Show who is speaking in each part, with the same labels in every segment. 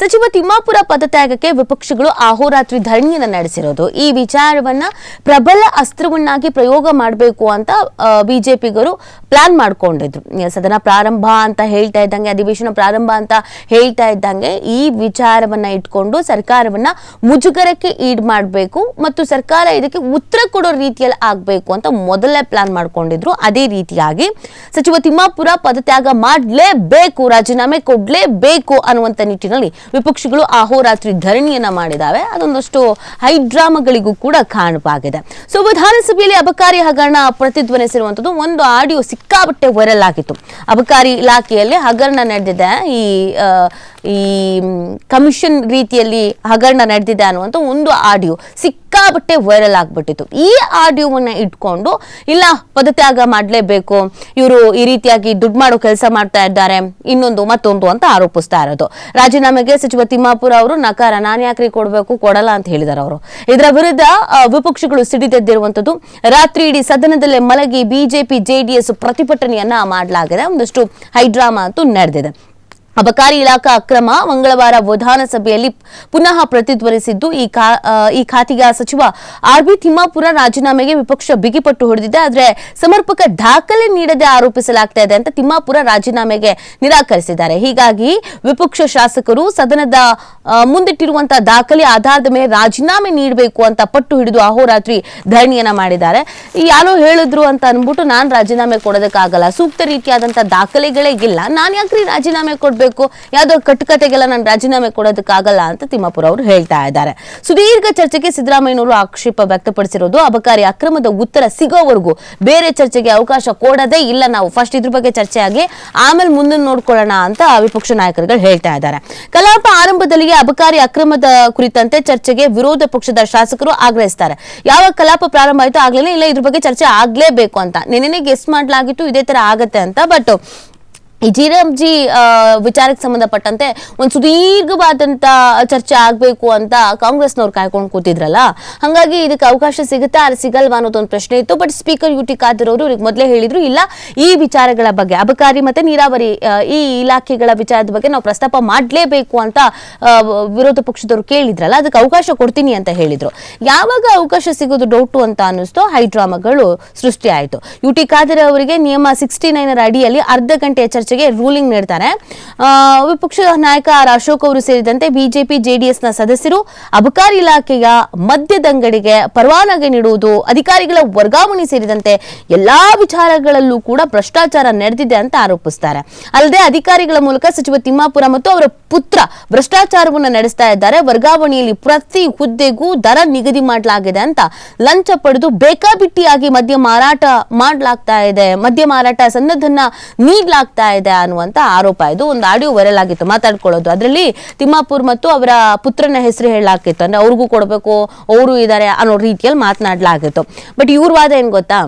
Speaker 1: ಸಚಿವ ತಿಮ್ಮಾಪುರ ಪದತ್ಯಾಗಕ್ಕೆ ವಿಪಕ್ಷಗಳು ಅಹೋರಾತ್ರಿ ಧರಣಿಯನ್ನು ನಡೆಸಿರೋದು. ಈ ವಿಚಾರವನ್ನ ಪ್ರಬಲ ಅಸ್ತ್ರವನ್ನಾಗಿ ಪ್ರಯೋಗ ಮಾಡಬೇಕು ಅಂತ ಬಿಜೆಪಿಗರು ಪ್ಲಾನ್ ಮಾಡ್ಕೊಂಡಿದ್ರು. ಸದನ ಪ್ರಾರಂಭ ಅಂತ ಹೇಳ್ತಾ ಇದ್ದಂಗೆ, ಅಧಿವೇಶನ ಪ್ರಾರಂಭ ಅಂತ ಹೇಳ್ತಾ ಇದ್ದಂಗೆ ಈ ವಿಚಾರವನ್ನ ಇಟ್ಕೊಂಡು ಸರ್ಕಾರವನ್ನ ಮುಜುಗರಕ್ಕೆ ಈಡ್ ಮಾಡಬೇಕು ಮತ್ತು ಸರ್ಕಾರ ಇದಕ್ಕೆ ಉತ್ತರ ಕೊಡೋ ರೀತಿಯಲ್ಲಿ ಆಗಬೇಕು ಅಂತ ಮೊದಲೇ ಪ್ಲಾನ್ ಮಾಡಿಕೊಂಡಿದ್ರು. ಅದೇ ರೀತಿಯಾಗಿ ಸಚಿವ ತಿಮ್ಮಾಪುರ ಪದತ್ಯಾಗ ಮಾಡಲೇಬೇಕು, ರಾಜೀನಾಮೆ ಕೊಡಲೇಬೇಕು ಅನ್ನುವಂಥ ನಿಟ್ಟಿನಲ್ಲಿ ವಿಪಕ್ಷಗಳು ಅಹೋರಾತ್ರಿ ಧರಣಿಯನ್ನ ಮಾಡಿದಾವೆ. ಅದೊಂದಷ್ಟು ಹೈಡ್ರಾಮಾಗಳಿಗೂ ಕೂಡ ಕಾರಣವಾಗಿದೆ. ಸೊ ವಿಧಾನಸಭೆಯಲ್ಲಿ ಅಬಕಾರಿ ಹಗರಣ ಪ್ರತಿಧ್ವನಿಸಿರುವಂತದ್ದು ಒಂದು ಆಡಿಯೋ ಸಿಕ್ಕಾಬಟ್ಟೆ ವೈರಲ್ ಆಗಿತ್ತು. ಅಬಕಾರಿ ಇಲಾಖೆಯಲ್ಲಿ ಹಗರಣ ನಡೆದಿದೆ. ಈ ಈ ಕಮಿಷನ್ ರೀತಿಯಲ್ಲಿ ಹಗರಣ ನಡೆದಿದೆ ಅನ್ನುವಂಥ ಒಂದು ಆಡಿಯೋ ಸಿಕ್ಕಾಬಟ್ಟೆ ವೈರಲ್ ಆಗಿಬಿಟ್ಟಿತ್ತು. ಈ ಆಡಿಯೋವನ್ನು ಇಟ್ಕೊಂಡು, ಇಲ್ಲ, ಪದತ್ಯಾಗ ಮಾಡಲೇಬೇಕು, ಇವರು ಈ ರೀತಿಯಾಗಿ ದುಡ್ಡು ಮಾಡೋ ಕೆಲಸ ಮಾಡ್ತಾ ಇದ್ದಾರೆ, ಇನ್ನೊಂದು ಮತ್ತೊಂದು ಅಂತ ಆರೋಪಿಸ್ತಾ ಇರೋದು. ರಾಜೀನಾಮೆಗೆ ಸಚಿವ ತಿಮ್ಮಾಪುರ ಅವರು ನಕಾರ, ನಾನು ಯಾಕ್ರಿ ಕೊಡಬೇಕು, ಕೊಡಲ್ಲ ಅಂತ ಹೇಳಿದ್ದಾರೆ ಅವರು. ಇದರ ವಿರುದ್ಧ ವಿಪಕ್ಷಗಳು ಸಿಡಿದೆದ್ದಿರುವಂಥದ್ದು ರಾತ್ರಿ ಇಡೀ ಸದನದಲ್ಲೇ ಮಲಗಿ ಬಿಜೆಪಿ, ಜೆಡಿಎಸ್ ಪ್ರತಿಭಟನೆಯನ್ನ ಮಾಡಲಾಗಿದೆ. ಒಂದಷ್ಟು ಹೈಡ್ರಾಮಾ ಅಂತೂ ನಡೆದಿದೆ. ಅಬಕಾರಿ ಇಲಾಖಾ ಅಕ್ರಮ ಮಂಗಳವಾರ ವಿಧಾನಸಭೆಯಲ್ಲಿ ಪುನಃ ಪ್ರತಿಧ್ವನಿಸಿದ್ದು, ಈ ಖಾತೆಗೆ ಸಚಿವ ಆರ್ ಬಿ ತಿಮ್ಮಾಪುರ ರಾಜೀನಾಮೆಗೆ ವಿಪಕ್ಷ ಬಿಗಿಪಟ್ಟು ಹೊಡೆದಿದೆ. ಆದರೆ ಸಮರ್ಪಕ ದಾಖಲೆ ನೀಡದೆ ಆರೋಪಿಸಲಾಗ್ತಾ ಇದೆ ಅಂತ ತಿಮ್ಮಾಪುರ ರಾಜೀನಾಮೆಗೆ ನಿರಾಕರಿಸಿದ್ದಾರೆ. ಹೀಗಾಗಿ ವಿಪಕ್ಷ ಶಾಸಕರು ಸದನದ ಮುಂದಿಟ್ಟಿರುವಂತಹ ದಾಖಲೆ ಆಧಾರದ ಮೇಲೆ ರಾಜೀನಾಮೆ ನೀಡಬೇಕು ಅಂತ ಪಟ್ಟು ಹಿಡಿದು ಅಹೋರಾತ್ರಿ ಧರಣಿಯನ್ನ ಮಾಡಿದ್ದಾರೆ. ಯಾರೋ ಹೇಳಿದ್ರು ಅಂತ ಅನ್ಬಿಟ್ಟು ನಾನು ರಾಜೀನಾಮೆ ಕೊಡೋದಕ್ಕಾಗಲ್ಲ. ಸೂಕ್ತ ರೀತಿಯಾದಂತಹ ದಾಖಲೆಗಳೇ ಇಲ್ಲ. ನಾನು ಯಾಕ್ರಿ ರಾಜೀನಾಮೆ ಕೊಡಬೇಕು? ಯಾವ್ದೋ ಕಟ್ಟುಕತೆಗೆಲ್ಲ ನಾನು ರಾಜೀನಾಮೆ ಕೊಡೋದಕ್ಕಾಗಲ್ಲ ಅಂತ ತಿಮ್ಮಾಪುರ ಅವರು ಹೇಳ್ತಾ ಇದ್ದಾರೆ. ಸುದೀರ್ಘ ಚರ್ಚೆಗೆ ಸಿದ್ದರಾಮಯ್ಯನವರು ಆಕ್ಷೇಪ ವ್ಯಕ್ತಪಡಿಸಿರೋದು, ಅಬಕಾರಿ ಅಕ್ರಮದ ಉತ್ತರ ಸಿಗೋವರೆಗೂ ಬೇರೆ ಚರ್ಚೆಗೆ ಅವಕಾಶ ಕೊಡದೇ ಇಲ್ಲ ನಾವು. ಫಸ್ಟ್ ಇದ್ರ ಬಗ್ಗೆ ಚರ್ಚೆ ಆಗಿ ಆಮೇಲೆ ಮುಂದೆ ನೋಡ್ಕೊಳ್ಳೋಣ ಅಂತ ವಿಪಕ್ಷ ನಾಯಕರುಗಳು ಹೇಳ್ತಾ ಇದ್ದಾರೆ. ಕಲಾಪ ಆರಂಭದಲ್ಲಿಯೇ ಅಬಕಾರಿ ಅಕ್ರಮದ ಕುರಿತಂತೆ ಚರ್ಚೆಗೆ ವಿರೋಧ ಪಕ್ಷದ ಶಾಸಕರು ಆಗ್ರಹಿಸ್ತಾರೆ. ಯಾವ ಕಲಾಪ ಪ್ರಾರಂಭ ಆಯಿತು ಆಗ್ಲೇ ಇಲ್ಲ ಇದ್ರ ಬಗ್ಗೆ ಚರ್ಚೆ ಆಗ್ಲೇಬೇಕು ಅಂತ. ನಿನ್ನೆ ಗೆಸ್ ಮಾಡ್ಲಾಗಿತ್ತು, ಇದೇ ತರ ಆಗತ್ತೆ ಅಂತ. ಬಟ್ ಈ ಜಿ ಆ, ವಿಚಾರಕ್ಕೆ ಸಂಬಂಧಪಟ್ಟಂತೆ ಒಂದು ಸುದೀರ್ಘವಾದಂತ ಚರ್ಚೆ ಆಗಬೇಕು ಅಂತ ಕಾಂಗ್ರೆಸ್ನವ್ರು ಕಾಯ್ಕೊಂಡು ಕೂತಿದ್ರಲ್ಲ? ಹಾಗಾಗಿ ಇದಕ್ಕೆ ಅವಕಾಶ ಸಿಗುತ್ತಾ ಅದು ಸಿಗಲ್ವಾ ಅನ್ನೋದೊಂದು ಪ್ರಶ್ನೆ ಇತ್ತು. But speaker U T Khader ಅವರು ಇವ್ರಿಗೆ ಮೊದಲೇ ಹೇಳಿದ್ರು ಇಲ್ಲ ಈ ವಿಚಾರಗಳ ಬಗ್ಗೆ ಅಬಕಾರಿ ಮತ್ತೆ ನೀರಾವರಿ ಈ ಇಲಾಖೆಗಳ ವಿಚಾರದ ಬಗ್ಗೆ ನಾವು ಪ್ರಸ್ತಾಪ ಮಾಡಲೇಬೇಕು ಅಂತ ವಿರೋಧ ಪಕ್ಷದವರು ಕೇಳಿದ್ರಲ್ಲ ಅದಕ್ಕೆ ಅವಕಾಶ ಕೊಡ್ತೀನಿ ಅಂತ ಹೇಳಿದ್ರು. ಯಾವಾಗ ಅವಕಾಶ ಸಿಗೋದು ಡೌಟು ಅಂತ ಅನ್ನಿಸ್ತು ಹೈಡ್ರಾಮಾಗಳು ಸೃಷ್ಟಿ ಆಯಿತು. ಯು ಟಿ ಖಾದರ್ ಅವರಿಗೆ ನಿಯಮ ಸಿಕ್ಸ್ಟಿ ನೈನರ ಅಡಿಯಲ್ಲಿ ಅರ್ಧ ಗಂಟೆಯ ಚರ್ಚೆಗೆ ರೂಲಿಂಗ್ ನೀಡ್ತಾರೆ. ಆ, ವಿಪಕ್ಷ ನಾಯಕ ಆರ್ ಅಶೋಕ್ ಅವರು ಸೇರಿದಂತೆ ಬಿಜೆಪಿ ಜೆಡಿಎಸ್ನ ಸದಸ್ಯರು ಅಬಕಾರಿ ಇಲಾಖೆಯ ಮದ್ಯದಂಗಡಿಗೆ ಪರವಾನಗಿ ನೀಡುವುದು ಅಧಿಕಾರಿಗಳ ವರ್ಗಾವಣೆ ಸೇರಿದಂತೆ ಎಲ್ಲಾ ವಿಚಾರಗಳಲ್ಲೂ ಕೂಡ ಭ್ರಷ್ಟಾಚಾರ ನಡೆದಿದೆ ಅಂತ ಆರೋಪಿಸ್ತಾರೆ. ಅಲ್ಲದೆ ಅಧಿಕಾರಿಗಳ ಮೂಲಕ ಸಚಿವ ತಿಮ್ಮಾಪುರ ಮತ್ತು ಅವರ ಪುತ್ರ ಭ್ರಷ್ಟಾಚಾರವನ್ನು ನಡೆಸ್ತಾ ಇದ್ದಾರೆ. ವರ್ಗಾವಣೆಯಲ್ಲಿ ಪ್ರತಿ ಹುದ್ದೆಗೂ ದರ ನಿಗದಿ ಮಾಡಲಾಗಿದೆ ಅಂತ ಲಂಚ ಪಡೆದು ಬೇಕಾಬಿಟ್ಟಿಯಾಗಿ ಮದ್ಯ ಮಾರಾಟ ಮಾಡಲಾಗ್ತಾ ಇದೆ ಮದ್ಯ ಮಾರಾಟ ಸನ್ನದ್ದನ್ನ ನೀಡಲಾಗ್ತಾ ಅನ್ನುವಂತ ಆರೋಪ ಇದು. ಒಂದು ಆಡಿಯೋ ವೈರಲ್ ಆಗಿತ್ತು, ಮಾತಾಡ್ಕೊಳ್ಳೋದು. ಅದರಲ್ಲಿ ತಿಮ್ಮಾಪುರ್ ಮತ್ತು ಅವರ ಪುತ್ರನ ಹೆಸರು ಹೇಳಲಾಗಿತ್ತು ಅಂದ್ರೆ ಅವ್ರಿಗೂ ಕೊಡಬೇಕು, ಅವರು ಇದ್ದಾರೆ ಅನ್ನೋ ರೀತಿಯಲ್ಲಿ ಮಾತನಾಡ್ಲಾಗಿತ್ತು. ಬಟ್ ಇವ್ರ ವಾದ ಏನು ಗೊತ್ತಾ?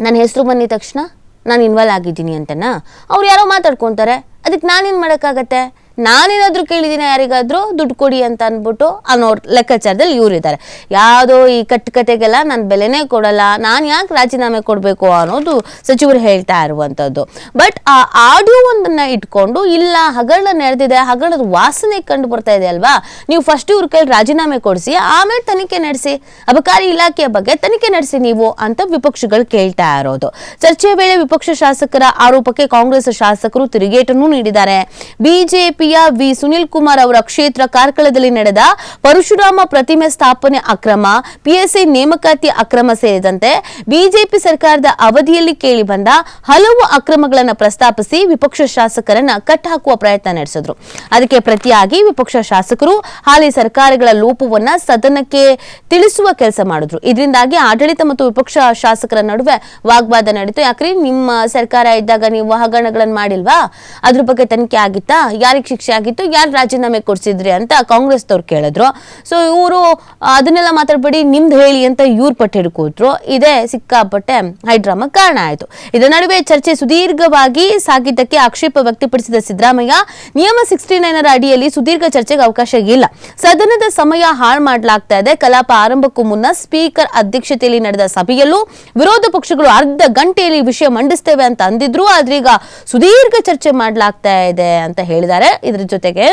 Speaker 1: ನನ್ನ ಹೆಸರು ಬಂದಿದ ತಕ್ಷಣ ನಾನು ಇನ್ವಾಲ್ವ್ ಆಗಿದ್ದೀನಿ ಅಂತನಾ? ಅವ್ರು ಯಾರೋ ಮಾತಾಡ್ಕೊತಾರೆ. ಅದಕ್ಕೆ ನಾನೇನು ಮಾಡೋಕ್ಕಾಗತ್ತೆ? ನಾನೇನಾದ್ರೂ ಕೇಳಿದ್ದೀನಿ ಯಾರಿಗಾದ್ರೂ, ದುಡ್ಡು ಕೊಡಿ ಅಂತ ಅಂದ್ಬಿಟ್ಟು ಅನ್ನೋ ಲೆಕ್ಕಾಚಾರದಲ್ಲಿ ಇವ್ರು ಇದ್ದಾರೆ ಯಾವುದೋ ಈ ಕಟ್ಟುಕತೆಗೆಲ್ಲ ನಾನು ಬೆಲೆನೇ ಕೊಡಲ್ಲ, ನಾನು ಯಾಕೆ ರಾಜೀನಾಮೆ ಕೊಡಬೇಕು ಅನ್ನೋದು ಸಚಿವರು ಹೇಳ್ತಾ ಇರುವಂಥದ್ದು ಬಟ್ ಆ ಆಡಿಯೋ ಒಂದನ್ನು ಇಟ್ಕೊಂಡು, ಇಲ್ಲ, ಹಗರಣ ನಡೆದಿದೆ, ಹಗರಣದ ವಾಸನೆ ಕಂಡು ಬರ್ತಾ ಇದೆ ಅಲ್ವಾ? ನೀವು ಫಸ್ಟ್ ಇವ್ರ ಕೈಲಿ ರಾಜೀನಾಮೆ ಕೊಡಿಸಿ, ಆಮೇಲೆ ತನಿಖೆ ನಡೆಸಿ, ಅಬಕಾರಿ ಇಲಾಖೆಯ ಬಗ್ಗೆ ತನಿಖೆ ನಡೆಸಿ ನೀವು ಅಂತ ವಿಪಕ್ಷಗಳು ಕೇಳ್ತಾ ಇರೋದು. ಚರ್ಚೆಯ ವೇಳೆ ವಿಪಕ್ಷ ಶಾಸಕರ ಆರೋಪಕ್ಕೆ ಕಾಂಗ್ರೆಸ್ ಶಾಸಕರು ತಿರುಗೇಟನ್ನು ನೀಡಿದ್ದಾರೆ. ಬಿಜೆಪಿಯ ವಿ. ಸುನಿಲ್ ಕುಮಾರ್ ಅವರ ಕ್ಷೇತ್ರ ಕಾರ್ಕಳದಲ್ಲಿ ನಡೆದ ಪರಶುರಾಮ ಪ್ರತಿಮೆ ಸ್ಥಾಪನೆ ಅಕ್ರಮ ಪಿಎಸ್ಐ ನೇಮಕಾತಿ ಅಕ್ರಮ ಸೇರಿದಂತೆ ಬಿಜೆಪಿ ಸರ್ಕಾರದ ಅವಧಿಯಲ್ಲಿ ಕೇಳಿ ಬಂದ ಹಲವು ಅಕ್ರಮಗಳನ್ನು ಪ್ರಸ್ತಾಪಿಸಿ ವಿಪಕ್ಷ ಶಾಸಕರನ್ನ ಕಟ್ಟಾಕುವ ಪ್ರಯತ್ನ ನಡೆಸಿದ್ರು. ಅದಕ್ಕೆ ಪ್ರತಿಯಾಗಿ ವಿಪಕ್ಷ ಶಾಸಕರು ಹಾಲಿ ಸರ್ಕಾರಗಳ ಲೋಪವನ್ನ ಸದನಕ್ಕೆ ತಿಳಿಸುವ ಕೆಲಸ ಮಾಡಿದ್ರು. ಇದರಿಂದಾಗಿ ಆಡಳಿತ ಮತ್ತು ವಿಪಕ್ಷ ಶಾಸಕರ ನಡುವೆ ವಾಗ್ವಾದ ನಡೀತು. ಯಾಕ್ರಿ? ನಿಮ್ಮ ಸರ್ಕಾರ ಇದ್ದಾಗ ನೀವು ಹಗರಣಗಳನ್ನು ಮಾಡಿಲ್ವಾ? ಅದ್ರ ಬಗ್ಗೆ ತನಿಖೆ ಆಗಿತ್ತಾ? ಯಾರಿಗೆ ಶಿಕ್ಷೆ ಆಗಿತ್ತು. ಯಾರು ರಾಜೀನಾಮೆ ಕೊಡ್ಸಿದ್ರಿ ಅಂತ ಕಾಂಗ್ರೆಸ್ದವ್ರು ಕೇಳಿದ್ರು. ಸೊ ಇವರು ಅದನ್ನೆಲ್ಲ ಮಾತಾಡ್ಬೇಡಿ, ನಿಮ್ದು ಹೇಳಿ ಅಂತ ಇವ್ರು ಪಟ್ಟು ಹಿಡ್ಕೋದ್ರು ಇದೇ ಸಿಕ್ಕಾಪಟ್ಟೆ ಹೈಡ್ರಾಮಾ ಕಾರಣ ಆಯಿತು. ಇದರ ನಡುವೆ ಚರ್ಚೆ ಸುದೀರ್ಘವಾಗಿ ಸಾಗಿದ್ದಕ್ಕೆ ಆಕ್ಷೇಪ ವ್ಯಕ್ತಪಡಿಸಿದ ಸಿದ್ದರಾಮಯ್ಯ, ನಿಯಮ ಸಿಕ್ಸ್ಟಿ ನೈನರ ಅಡಿಯಲ್ಲಿ ಸುದೀರ್ಘ ಚರ್ಚೆಗೆ ಅವಕಾಶ ಇಲ್ಲ. ಸದನದ ಸಮಯ ಹಾಳು ಮಾಡಲಾಗ್ತಾ ಇದೆ. ಕಲಾಪ ಆರಂಭಕ್ಕೂ ಮುನ್ನ ಸ್ಪೀಕರ್ ಅಧ್ಯಕ್ಷತೆಯಲ್ಲಿ ನಡೆದ ಸಭೆಯಲ್ಲೂ ವಿರೋಧ ಪಕ್ಷಗಳು ಅರ್ಧ ಗಂಟೆಯಲ್ಲಿ ವಿಷಯ ಮಂಡಿಸ್ತೇವೆ ಅಂತ ಅಂದಿದ್ರು. ಆದ್ರೀಗ ಸುದೀರ್ಘ ಚರ್ಚೆ ಮಾಡಲಾಗ್ತಾ ಇದೆ ಅಂತ ಹೇಳಿದ್ದಾರೆ. ಇದ್ರ ಜೊತೆಗೆ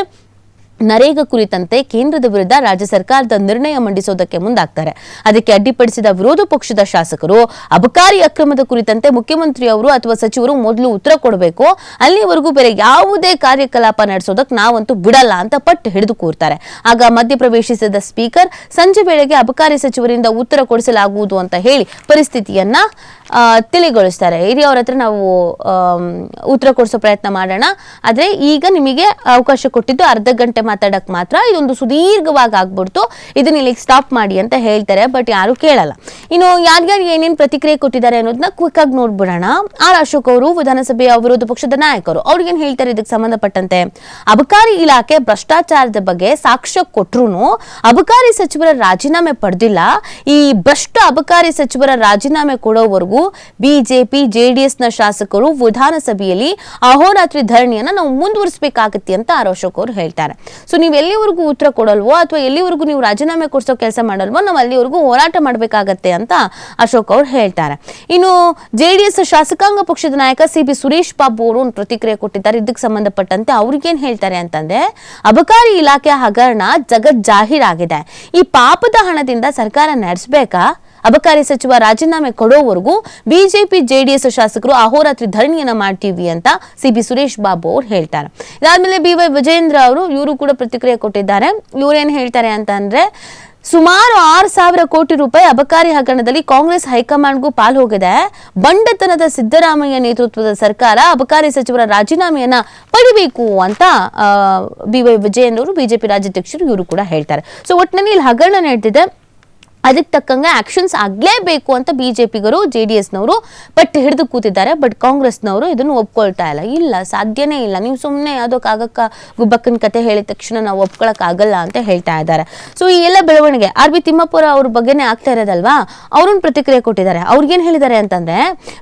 Speaker 1: ನರೇಗಾ ಕುರಿತಂತೆ ಕೇಂದ್ರದ ವಿರುದ್ಧ ರಾಜ್ಯ ಸರ್ಕಾರದ ನಿರ್ಣಯ ಮಂಡಿಸೋದಕ್ಕೆ ಮುಂದಾಗ್ತಾರೆ. ಅದಕ್ಕೆ ಅಡ್ಡಿಪಡಿಸಿದ ವಿರೋಧ ಪಕ್ಷದ ಶಾಸಕರು, ಅಬಕಾರಿ ಅಕ್ರಮದ ಕುರಿತಂತೆ ಮುಖ್ಯಮಂತ್ರಿ ಅವರು ಅಥವಾ ಸಚಿವರು ಮೊದಲು ಉತ್ತರ ಕೊಡಬೇಕು. ಅಲ್ಲಿವರೆಗೂ ಬೇರೆ ಯಾವುದೇ ಕಾರ್ಯಕಲಾಪ ನಡೆಸೋದಕ್ಕೆ ನಾವಂತೂ ಬಿಡಲ್ಲ ಅಂತ ಪಟ್ಟು ಹಿಡಿದು ಕೂರ್ತಾರೆ. ಆಗ ಮಧ್ಯಪ್ರವೇಶಿಸಿದ ಸ್ಪೀಕರ್, ಸಂಜೆ ವೇಳೆಗೆ ಅಬಕಾರಿ ಸಚಿವರಿಂದ ಉತ್ತರ ಕೊಡಿಸಲಾಗುವುದು ಅಂತ ಹೇಳಿ ಪರಿಸ್ಥಿತಿಯನ್ನ ತಿಳಿಗೊಳಿಸ್ತಾರೆ. ಹಿರಿಯ ಅವ್ರ ಹತ್ರ ನಾವು ಉತ್ತರ ಕೊಡಿಸೋ ಪ್ರಯತ್ನ ಮಾಡೋಣ. ಆದರೆ ಈಗ ನಿಮಗೆ ಅವಕಾಶ ಕೊಟ್ಟಿದ್ದು ಅರ್ಧ ಗಂಟೆ ಮಾತಾಡಕ್ ಮಾತ್ರ ಇದೊಂದು ಸುದೀರ್ಘವಾಗಿ ಆಗ್ಬಿಡ್ತು. ಇದನ್ನ ಇಲ್ಲಿ ಸ್ಟಾಪ್ ಮಾಡಿ ಅಂತ ಹೇಳ್ತಾರೆ ಬಟ್ ಯಾರು ಕೇಳಲ್ಲ. ಇನ್ನು ಯಾರ್ಯಾರು ಏನೇನ್ ಪ್ರತಿಕ್ರಿಯೆ ಕೊಟ್ಟಿದ್ದಾರೆ ಅನ್ನೋದನ್ನ ಕ್ವಿಕ್ ಆಗಿ ನೋಡ್ಬಿಡೋಣ. ಆರ್ ಅಶೋಕ್ ಅವರು ವಿಧಾನಸಭೆಯ ವಿರೋಧ ಪಕ್ಷದ ನಾಯಕರು. ಅವ್ರಿಗೇನ್ ಹೇಳ್ತಾರೆ ಇದಕ್ಕೆ ಸಂಬಂಧಪಟ್ಟಂತೆ? ಅಬಕಾರಿ ಇಲಾಖೆ ಭ್ರಷ್ಟಾಚಾರದ ಬಗ್ಗೆ ಸಾಕ್ಷ್ಯ ಕೊಟ್ರು ಅಬಕಾರಿ ಸಚಿವರ ರಾಜೀನಾಮೆ ಪಡೆದಿಲ್ಲ. ಈ ಭ್ರಷ್ಟ ಅಬಕಾರಿ ಸಚಿವರ ರಾಜೀನಾಮೆ ಕೊಡೋವರೆಗೂ ಬಿಜೆಪಿ ಜೆಡಿಎಸ್ನ ಶಾಸಕರು ವಿಧಾನಸಭೆಯಲ್ಲಿ ಅಹೋರಾತ್ರಿ ಧರಣಿಯನ್ನ ನಾವು ಮುಂದುವರಿಸಬೇಕಾಗತ್ತೆ ಅಂತ ಆರ್ ಅಶೋಕ್ ಅವರು ಹೇಳ್ತಾರೆ. ಸೊ ನೀವು ಎಲ್ಲಿವರೆಗೂ ಉತ್ತರ ಕೊಡಲ್ವೋ ಅಥವಾ ಎಲ್ಲಿವರೆಗೂ ನೀವು ರಾಜೀನಾಮೆ ಕೊಡಿಸೋ ಕೆಲಸ ಮಾಡಲ್ವೋ, ನಾವು ಅಲ್ಲಿವರೆಗೂ ಹೋರಾಟ ಮಾಡಬೇಕಾಗತ್ತೆ ಅಂತ ಅಶೋಕ್ ಅವರು ಹೇಳ್ತಾರೆ. ಇನ್ನು ಜೆಡಿಎಸ್ ಶಾಸಕಾಂಗ ಪಕ್ಷದ ನಾಯಕ ಸಿ ಬಿ ಸುರೇಶ್ ಬಾಬು ಅವರು ಒಂದು ಪ್ರತಿಕ್ರಿಯೆ ಕೊಟ್ಟಿದ್ದಾರೆ. ಇದಕ್ಕೆ ಸಂಬಂಧಪಟ್ಟಂತೆ ಅವ್ರಿಗೇನು ಹೇಳ್ತಾರೆ ಅಂತಂದ್ರೆ, ಅಬಕಾರಿ ಇಲಾಖೆ ಹಗರಣ ಜಗತ್ ಜಾಹೀರಾಗಿದೆ ಈ ಪಾಪದ ಹಣದಿಂದ ಸರ್ಕಾರ ನಡೆಸಬೇಕಾ? ಅಬಕಾರಿ ಸಚಿವ ರಾಜೀನಾಮೆ ಕೊಡೋವರೆಗೂ ಬಿಜೆಪಿ, ಜೆಡಿಎಸ್ ಶಾಸಕರು ಅಹೋರಾತ್ರಿ ಧರಣಿಯನ್ನ ಮಾಡ್ತೀವಿ ಅಂತ ಸಿ ಬಿ ಸುರೇಶ್ ಬಾಬು ಅವ್ರು ಹೇಳ್ತಾರೆ. ಇದಾದ್ಮೇಲೆ ಬಿ ವೈ ವಿಜೇಂದ್ರ ಅವರು ಇವರು ಕೂಡ ಪ್ರತಿಕ್ರಿಯೆ ಕೊಟ್ಟಿದ್ದಾರೆ. ಇವ್ರೇನ್ ಹೇಳ್ತಾರೆ ಅಂತ ಅಂದ್ರೆ, ಸುಮಾರು ಆರು ಸಾವಿರ ಕೋಟಿ ರೂಪಾಯಿ ಅಬಕಾರಿ ಹಗರಣದಲ್ಲಿ ಕಾಂಗ್ರೆಸ್ ಹೈಕಮಾಂಡ್ಗೂ ಪಾಲ್ ಹೋಗಿದೆ. ಬಂಡತನದ ಸಿದ್ದರಾಮಯ್ಯ ನೇತೃತ್ವದ ಸರ್ಕಾರ ಅಬಕಾರಿ ಸಚಿವರ ರಾಜೀನಾಮೆಯನ್ನ ಪಡಿಬೇಕು ಅಂತ ಬಿ ವೈ ವಿಜಯನ್ ಅವರು, ಬಿಜೆಪಿ ರಾಜ್ಯಾಧ್ಯಕ್ಷರು ಇವರು ಕೂಡ ಹೇಳ್ತಾರೆ. ಸೊ ಒಟ್ಟಿನಲ್ಲಿ ಇಲ್ಲಿ ಹಗರಣ ನಡೆದಿದೆ. ಅದಕ್ಕೆ ತಕ್ಕಂಗೆ ಆಕ್ಷನ್ಸ್ ಆಗಲೇಬೇಕು ಅಂತ ಬಿಜೆಪಿಗರು ಜೆ ಡಿ ಎಸ್ನವರು ಬಟ್ ಹಿಡಿದು ಕೂತಿದ್ದಾರೆ. ಬಟ್ ಕಾಂಗ್ರೆಸ್ನವರು ಇದನ್ನು ಒಪ್ಕೊಳ್ತಾ ಇಲ್ಲ. ಇಲ್ಲ, ಸಾಧ್ಯನೇ ಇಲ್ಲ. ನೀವು ಸುಮ್ಮನೆ ಯಾವುದಕ್ಕಾಗಕ್ಕ ಗುಬ್ಬಕ್ಕನ ಕತೆ ಹೇಳಿದ ತಕ್ಷಣ ನಾವು ಒಪ್ಕೊಳ್ಳೋಕ್ಕಾಗಲ್ಲ ಅಂತ ಹೇಳ್ತಾ ಇದ್ದಾರೆ. ಸೊ ಈ ಎಲ್ಲ ಬೆಳವಣಿಗೆ ಆರ್ ಬಿ ತಿಮ್ಮಪ್ಪರ ಅವ್ರ ಬಗ್ಗೆನೇ ಆಗ್ತಾ ಇರೋದಲ್ವಾ? ಅವ್ರನ್ನ ಪ್ರತಿಕ್ರಿಯೆ ಕೊಟ್ಟಿದ್ದಾರೆ. ಅವ್ರಿಗೇನು ಹೇಳಿದ್ದಾರೆ ಅಂತಂದ್ರೆ,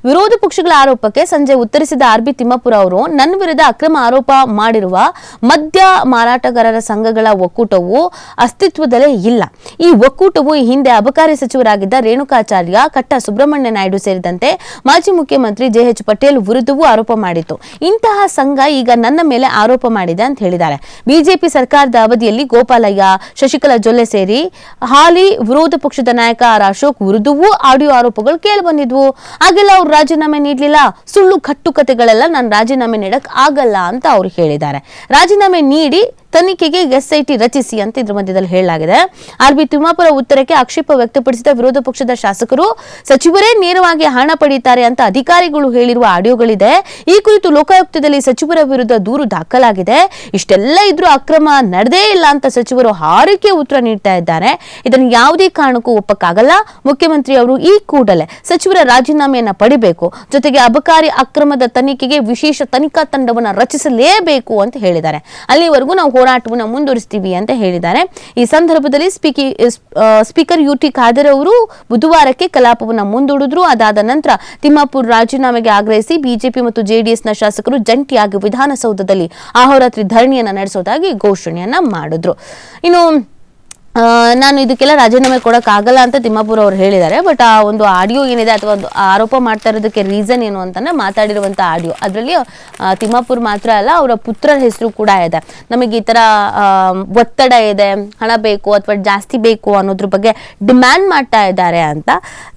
Speaker 1: ವಿರೋಧ ಪಕ್ಷಗಳ ಆರೋಪಕ್ಕೆ ಸಂಜೆ ಉತ್ತರಿಸಿದ ಆರ್ ಬಿ ತಿಮ್ಮಪುರ ಅವರು, ನನ್ನ ವಿರುದ್ಧ ಅಕ್ರಮ ಆರೋಪ ಮಾಡಿರುವ ಮದ್ಯ ಮಾರಾಟಗಾರರ ಸಂಘಗಳ ಒಕ್ಕೂಟವು ಅಸ್ತಿತ್ವದಲ್ಲೇ ಇಲ್ಲ. ಈ ಒಕ್ಕೂಟವು ಈ ಅಬಕಾರಿ ಸಚಿವರಾಗಿದ್ದ ರೇಣುಕಾಚಾರ್ಯ, ಕಟ್ಟ ಸುಬ್ರಹ್ಮಣ್ಯ ನಾಯ್ಡು ಸೇರಿದಂತೆ ಮಾಜಿ ಮುಖ್ಯಮಂತ್ರಿ ಜೆಎಚ್ ಪಟೇಲ್ ವಿರುದ್ಧವೂ ಆರೋಪ ಮಾಡಿತ್ತು. ಇಂತಹ ಸಂಘ ಈಗ ನನ್ನ ಮೇಲೆ ಆರೋಪ ಮಾಡಿದೆ ಅಂತ ಹೇಳಿದ್ದಾರೆ. ಬಿಜೆಪಿ ಸರ್ಕಾರದ ಅವಧಿಯಲ್ಲಿ ಗೋಪಾಲಯ್ಯ, ಶಶಿಕಲಾ ಜೊಲ್ಲೆ ಸೇರಿ ಹಾಲಿ ವಿರೋಧ ಪಕ್ಷದ ನಾಯಕ ಆರ್ ಅಶೋಕ್ ವಿರುದ್ಧವೂ ಆಡಿಯೋ ಆರೋಪಗಳು ಕೇಳಿ ಬಂದಿದ್ವು. ಆಗೆಲ್ಲ ಅವ್ರು ರಾಜೀನಾಮೆ ನೀಡಲಿಲ್ಲ. ಸುಳ್ಳು ಕಟ್ಟುಕತೆಗಳೆಲ್ಲ ನಾನು ರಾಜೀನಾಮೆ ನೀಡಕ್ ಆಗಲ್ಲ ಅಂತ ಅವ್ರು ಹೇಳಿದ್ದಾರೆ. ರಾಜೀನಾಮೆ ನೀಡಿ ತನಿಖೆಗೆ ಎಸ್ಐಟಿ ರಚಿಸಿ ಅಂತ ಇದ್ರ ಮಧ್ಯದಲ್ಲಿ ಹೇಳಲಾಗಿದೆ. ಆರ್ ಬಿ ತಿಮ್ಮಾಪುರ ಉತ್ತರಕ್ಕೆ ಆಕ್ಷೇಪ ವ್ಯಕ್ತಪಡಿಸಿದ ವಿರೋಧ ಪಕ್ಷದ ಶಾಸಕರು, ಸಚಿವರೇ ನೇರವಾಗಿ ಹಣ ಪಡೆಯುತ್ತಾರೆ ಅಂತ ಅಧಿಕಾರಿಗಳು ಹೇಳಿರುವ ಆಡಿಯೋಗಳಿದೆ. ಈ ಕುರಿತು ಲೋಕಾಯುಕ್ತದಲ್ಲಿ ಸಚಿವರ ವಿರುದ್ಧ ದೂರು ದಾಖಲಾಗಿದೆ. ಇಷ್ಟೆಲ್ಲ ಇದ್ರೂ ಅಕ್ರಮ ನಡೆದೇ ಇಲ್ಲ ಅಂತ ಸಚಿವರು ಹಾರಿಕೆ ಉತ್ತರ ನೀಡ್ತಾ ಇದ್ದಾರೆ. ಇದನ್ನು ಯಾವುದೇ ಕಾರಣಕ್ಕೂ ಒಪ್ಪಕ್ಕಾಗಲ್ಲ. ಮುಖ್ಯಮಂತ್ರಿ ಅವರು ಈ ಕೂಡಲೇ ಸಚಿವರ ರಾಜೀನಾಮೆಯನ್ನ ಪಡಿಬೇಕು. ಜೊತೆಗೆ ಅಬಕಾರಿ ಅಕ್ರಮದ ತನಿಖೆಗೆ ವಿಶೇಷ ತನಿಖಾ ತಂಡವನ್ನ ರಚಿಸಲೇಬೇಕು ಅಂತ ಹೇಳಿದ್ದಾರೆ. ಅಲ್ಲಿವರೆಗೂ ನಾವು ಹೋರಾಟವನ್ನು ಮುಂದುವರಿಸ್ತೀವಿ ಅಂತ ಹೇಳಿದ್ದಾರೆ. ಈ ಸಂದರ್ಭದಲ್ಲಿ ಸ್ಪೀಕಿ ಸ್ಪೀಕರ್ ಯು ಟಿ ಖಾದರ್ ಅವರು ಬುಧವಾರಕ್ಕೆ ಕಲಾಪವನ್ನು ಮುಂದೂಡಿದ್ರು. ಅದಾದ ನಂತರ ತಿಮ್ಮಾಪುರ್ ರಾಜೀನಾಮೆಗೆ ಆಗ್ರಹಿಸಿ ಬಿಜೆಪಿ ಮತ್ತು ಜೆಡಿಎಸ್ನ ಶಾಸಕರು ಜಂಟಿಯಾಗಿ ವಿಧಾನಸೌಧದಲ್ಲಿ ಅಹೋರಾತ್ರಿ ಧರಣಿಯನ್ನು ನಡೆಸೋದಾಗಿ ಘೋಷಣೆಯನ್ನ ಮಾಡಿದ್ರು. ಇನ್ನು ನಾನು ಇದಕ್ಕೆಲ್ಲ ರಾಜೀನಾಮೆ ಕೊಡೋಕ್ಕಾಗಲ್ಲ ಅಂತ ತಿಮ್ಮಾಪುರ ಅವರು ಹೇಳಿದ್ದಾರೆ ಬಟ್ ಆ ಒಂದು ಆಡಿಯೋ ಏನಿದೆ ಅಥವಾ ಒಂದು ಆರೋಪ ಮಾಡ್ತಾ ಇರೋದಕ್ಕೆ ರೀಸನ್ ಏನು ಅಂತಲೇ ಮಾತಾಡಿರುವಂಥ ಆಡಿಯೋ ಅದರಲ್ಲಿ ತಿಮ್ಮಾಪುರ್ ಮಾತ್ರ ಅಲ್ಲ, ಅವರ ಪುತ್ರರ ಹೆಸರು ಕೂಡ ಇದೆ. ನಮಗೆ ಈ ಥರ ಒತ್ತಡ ಇದೆ, ಹಣ ಬೇಕು ಅಥವಾ ಜಾಸ್ತಿ ಬೇಕು ಅನ್ನೋದ್ರ ಬಗ್ಗೆ ಡಿಮ್ಯಾಂಡ್ ಮಾಡ್ತಾ ಇದ್ದಾರೆ ಅಂತ.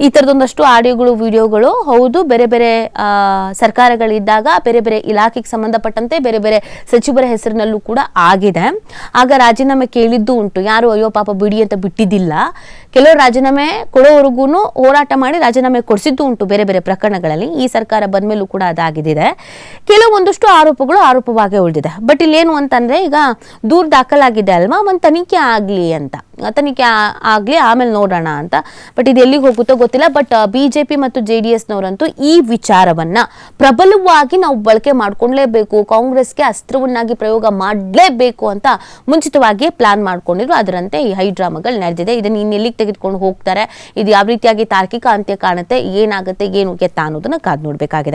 Speaker 1: ಈ ಥರದೊಂದಷ್ಟು ಆಡಿಯೋಗಳು ವಿಡಿಯೋಗಳು ಹೌದು, ಬೇರೆ ಬೇರೆ ಸರ್ಕಾರಗಳಿದ್ದಾಗ ಬೇರೆ ಬೇರೆ ಇಲಾಖೆಗೆ ಸಂಬಂಧಪಟ್ಟಂತೆ ಬೇರೆ ಬೇರೆ ಸಚಿವರ ಹೆಸರಿನಲ್ಲೂ ಕೂಡ ಆಗಿದೆ. ಆಗ ರಾಜೀನಾಮೆ ಕೇಳಿದ್ದು ಉಂಟು. ಯಾರು, ಅಯ್ಯೋ, ಪಾಪ ಬಿಡಿ ಅಂತ ಬಿಟ್ಟಿದ್ದಿಲ್ಲ. ಕೆಲವರು ರಾಜೀನಾಮೆ ಕೊಡೋವರೆಗೂ ಹೋರಾಟ ಮಾಡಿ ರಾಜೀನಾಮೆ ಕೊಡಿಸಿದ್ದು ಉಂಟು ಬೇರೆ ಬೇರೆ ಪ್ರಕರಣಗಳಲ್ಲಿ. ಈ ಸರ್ಕಾರ ಬಂದ್ಮೇಲೂ ಕೂಡ ಅದಾಗಿದೆ ಕೆಲವೊಂದಷ್ಟು ಆರೋಪಗಳು ಆರೋಪವಾಗೇ ಉಳಿದಿದೆ. ಬಟ್ ಇಲ್ಲೇನು ಅಂತಂದ್ರೆ ಈಗ ದೂರ ದಾಖಲಾಗಿದೆ ಅಲ್ವಾ? ಒಂದು ತನಿಖೆ ಆಗಲಿ ಅಂತ. ತನಿಖೆ ಆಗಲಿ, ಆಮೇಲೆ ನೋಡೋಣ ಅಂತ. ಬಟ್ ಇದು ಎಲ್ಲಿಗೆ ಹೋಗುತ್ತೋ ಗೊತ್ತಿಲ್ಲ. ಬಟ್ ಬಿಜೆಪಿ ಮತ್ತು ಜೆ ಡಿ ಎಸ್ನವರಂತೂ ಈ ವಿಚಾರವನ್ನ ಪ್ರಬಲವಾಗಿ ನಾವು ಬಳಕೆ ಮಾಡ್ಕೊಳ್ಳೇಬೇಕು ಕಾಂಗ್ರೆಸ್ಗೆ ಅಸ್ತ್ರವನ್ನಾಗಿ ಪ್ರಯೋಗ ಮಾಡಲೇಬೇಕು ಅಂತ ಮುಂಚಿತವಾಗಿ ಪ್ಲಾನ್ ಮಾಡ್ಕೊಂಡಿದ್ರು. ಅದರಂತೆ ಈ ಹೈ ಡ್ರಾಮಾಗಳು ನಡೆದಿದೆ. ಇದನ್ನ ಇನ್ನೆಲ್ಲಿಗೆ ತೆಗೆದುಕೊಂಡು ಹೋಗ್ತಾರೆ? ಇದು ಯಾವ ರೀತಿಯಾಗಿ ತಾರ್ಕಿಕ ಅಂತ್ಯ ಕಾಣುತ್ತೆ? ಏನಾಗುತ್ತೆ? ಏನು ಗೆತ್ತ ಅನ್ನೋದನ್ನ ಕಾದು ನೋಡ್ಬೇಕಾಗಿದೆ.